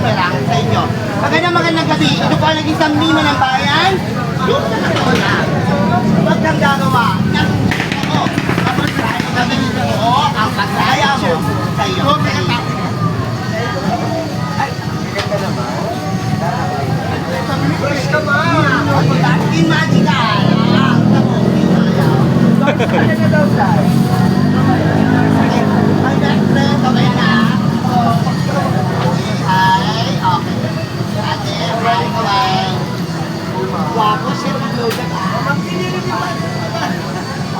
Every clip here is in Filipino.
boomerang sa inyo. Magandang magandang gabi. Ito po ang naging samlima ng bayan. Yung sa lang. Huwag kang gagawa ng ako. Tapos tayo gagawin mo ang kasaya mo sa iyo. In magical. Ang best friend, okay na? Hi, okay. Ate, hi, kawain. Wapo siya maglugan.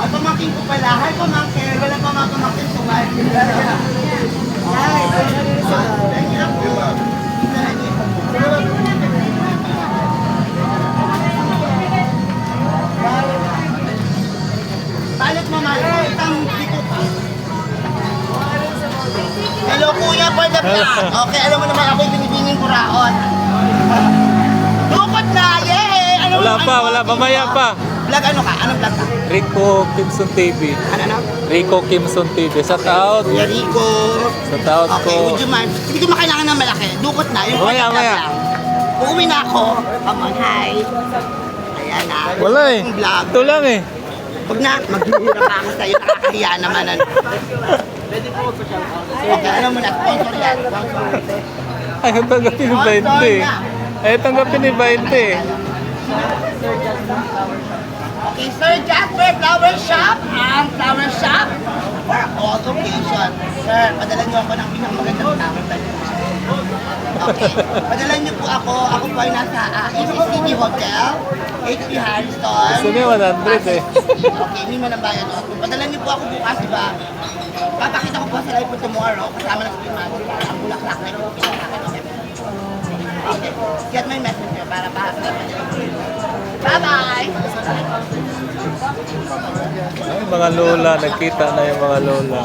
Ay, pamangkin ko pala. Hi, pamangkin. Wala pa mga pamangkin ko. Hi, Thank you. Hello, kuya, for the vlog. Okay, alam mo naman ako'y binibingin ko raon. Wala pa, ano, wala. Mamaya pa. Vlog ano ka? Anong vlog ka? Rico Kimson TV. Ano, ano? Rico Kimson TV. Shout out. Kuya Rico. Shout out Okay, ko. would you mind? Hindi ko makailangan ng malaki. Dukot na. Yung Mamaya, mamaya. Uuwi na ako. Come on, hi. Ayan na. Wala eh. Vlog. Ito lang eh. Huwag na, maghihirap ako sa'yo. Nakakahiya naman. Ano. Okay, alam mo na. Sponsor yan. Ay, ang tanggapin ni 20. Ay, tanggapin ni 20. Okay, Sir Jasper Flower Shop ang flower shop for all occasion. Sir, padala niyo ako ng pinakamagandang flower bed. Okay, padala niyo po ako. Ako po ay nasa uh, Easy City Hotel, HP Harrison. Gusto niya 100 eh. Okay, hindi mo na bayan ako. Padala niyo po ako bukas, di ba? Papakita ko po sa live po tomorrow, kasama na si Magic, ang bulaklak na ito. Okay, get my messenger para pa. Bye-bye! Ay, mga lola. Nagkita na yung mga lola.